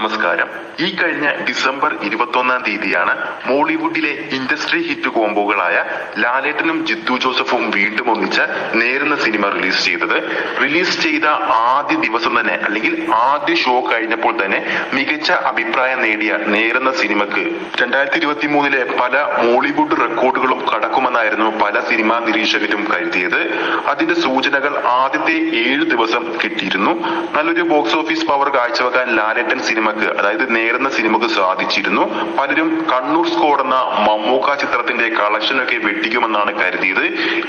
നമസ്കാരം. ഈ കഴിഞ്ഞ ഡിസംബർ ഇരുപത്തൊന്നാം തീയതിയാണ് മോളിവുഡിലെ ഇൻഡസ്ട്രി ഹിറ്റ് കോംബോകളായ ലാലേട്ടനും ജിത്തു ജോസഫും വീണ്ടും ഒന്നിച്ച് നേരുന്ന സിനിമ റിലീസ് ചെയ്തത്. റിലീസ് ചെയ്ത ആദ്യ ദിവസം തന്നെ അല്ലെങ്കിൽ ആദ്യ ഷോ കഴിഞ്ഞപ്പോൾ തന്നെ മികച്ച അഭിപ്രായം നേടിയ നേരുന്ന സിനിമക്ക് രണ്ടായിരത്തി ഇരുപത്തി മൂന്നിലെ പല മോളിവുഡ് റെക്കോർഡുകളും കടക്കുമെന്നായിരുന്നു പല സിനിമാ നിരീക്ഷകരും കരുതിയത്. അതിന്റെ സൂചനകൾ ആദ്യത്തെ ഏഴ് ദിവസം കിട്ടിയിരുന്നു. നല്ലൊരു ബോക്സ് ഓഫീസ് പവർ കാഴ്ചവെക്കാൻ ലാലേട്ടൻ സിനിമക്ക് അതായത് നേരുന്ന സിനിമക്ക് സാധിച്ചിരുന്നു. പലരും കണ്ണൂർ സ്കോഡ് എന്ന മമ്മൂക്ക ചിത്രത്തിന്റെ കളക്ഷനൊക്കെ വെട്ടിക്കുമെന്നാണ് കരുതിയത്.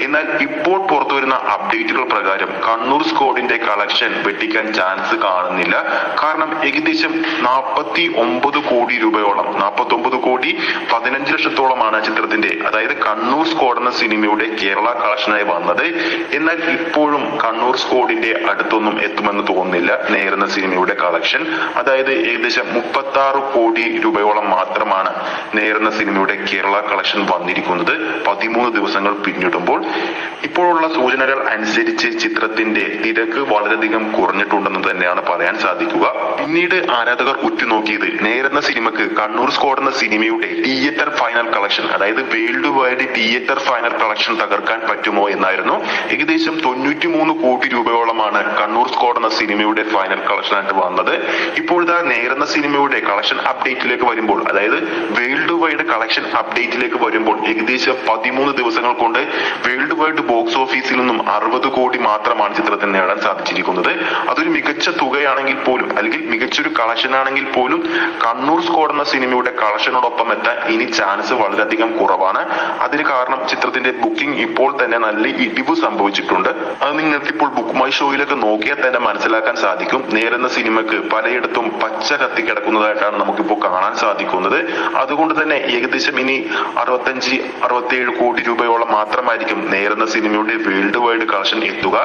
എന്നാൽ ഇപ്പോൾ പുറത്തുവരുന്ന അപ്ഡേറ്റുകൾ പ്രകാരം കണ്ണൂർ സ്കോഡിന്റെ കളക്ഷൻ വെട്ടിക്കാൻ ചാൻസ് കാണുന്നില്ല. കാരണം ഏകദേശം നാൽപ്പത്തി ഒമ്പത് കോടി രൂപയോളം നാൽപ്പത്തി ഒമ്പത് കോടി പതിനഞ്ച് ലക്ഷത്തോളമാണ് ചിത്രത്തിന്റെ അതായത് കണ്ണൂർ സ്കോഡ് എന്ന സിനിമയുടെ കേരള കളക്ഷനായി വന്നത്. എന്നാൽ ഇപ്പോഴും കണ്ണൂർ സ്കോഡിന്റെ അടുത്തൊന്നും എത്തുമെന്ന് തോന്നുന്നില്ല നേരുന്ന സിനിമയുടെ കളക്ഷൻ. അതായത് ഏകദേശം മുപ്പത്തി ആറ് കോടി രൂപയോളം മാത്രമാണ് നേരുന്ന സിനിമയുടെ കേരള കളക്ഷൻ വന്നിരിക്കുന്നത്. പതിമൂന്ന് ദിവസങ്ങൾ പിന്നിടുമ്പോൾ ഇപ്പോഴുള്ള സൂചനകൾ അനുസരിച്ച് ചിത്രത്തിന്റെ തിരക്ക് വളരെയധികം കുറഞ്ഞിട്ടുണ്ടെന്ന് തന്നെയാണ് പറയാൻ സാധിക്കുക. പിന്നീട് ആരാധകർ ഉറ്റുനോക്കിയത് നേരെന്ന സിനിമക്ക് കണ്ണൂർ സ്കോഡ് എന്ന സിനിമയുടെ തിയേറ്റർ ഫൈനൽ കളക്ഷൻ അതായത് world wide theatre final collection തകർക്കാൻ പറ്റുമോ എന്നായിരുന്നു. ഏകദേശം തൊണ്ണൂറ്റി മൂന്ന് കോടി രൂപയോളമാണ് കണ്ണൂർ സ്കോഡ് എന്ന സിനിമയുടെ ഫൈനൽ കളക്ഷൻ ആയിട്ട് വന്നത്. ഇപ്പോഴത്തെ നേരെന്ന സിനിമയുടെ കളക്ഷൻ അപ്ഡേറ്റിലേക്ക് വരുമ്പോൾ അതായത് വേൾഡ് വൈഡ് കളക്ഷൻ അപ്ഡേറ്റിലേക്ക് വരുമ്പോൾ ഏകദേശം പതിമൂന്ന് ദിവസങ്ങൾ കൊണ്ട് വേൾഡ് വൈഡ് ബോക്സ് ഓഫീസിൽ നിന്നും അറുപത് കോടി മാത്രമാണ് ചിത്രത്തിന് നേടാൻ സാധിച്ചിരിക്കുന്നത്. അതൊരു മികച്ച തുകയാണെങ്കിൽ പോലും അല്ലെങ്കിൽ മികച്ചൊരു കളക്ഷൻ ആണെങ്കിൽ പോലും കണ്ണൂർ സ്കോഡ് എന്ന സിനിമയുടെ കളക്ഷനോടൊപ്പം എത്താൻ ഇനി ചാൻസ് വളരെയധികം കുറവാണ്. അതിന് കാരണം ചിത്രത്തിന്റെ ബുക്കിംഗ് ഇപ്പോൾ തന്നെ നല്ല ഇടിവ് സംഭവിച്ചിട്ടുണ്ട്. അത് നിങ്ങൾക്ക് ഇപ്പോൾ ബുക്ക് മൈ ഷോയിലൊക്കെ നോക്കിയാൽ തന്നെ മനസ്സിലാക്കാൻ സാധിക്കും. നേരുന്ന സിനിമക്ക് പലയിടത്തും പച്ച കത്തി കിടക്കുന്നതായിട്ടാണ് നമുക്കിപ്പോൾ കാണാൻ സാധിക്കുന്നത്. അതുകൊണ്ട് തന്നെ ഏകദേശം ഇനി അറുപത്തഞ്ച് അറുപത്തിയേഴ് കോടി രൂപയോളം മാത്രമായിരിക്കും നേരുന്ന സിനിമയുടെ വേൾഡ് വൈഡ് കളക്ഷൻ എത്തുക.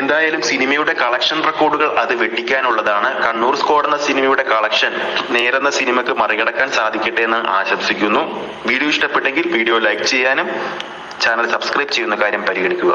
എന്തായാലും സിനിമയുടെ കളക്ഷൻ റെക്കോർഡുകൾ അത് വെട്ടിക്കാനുള്ളതാണ്. കണ്ണൂർ സ്കോഡ് എന്ന സിനിമയുടെ കളക്ഷൻ നേരെന്ന സിനിമക്ക് മറികടക്കാൻ സാധിക്കട്ടെ എന്ന് ആശംസിക്കുന്നു. വീഡിയോ ഇഷ്ടപ്പെട്ടെങ്കിൽ വീഡിയോ ലൈക്ക് ചെയ്യാനും ചാനൽ സബ്സ്ക്രൈബ് ചെയ്യുന്ന കാര്യം പരിഗണിക്കുക.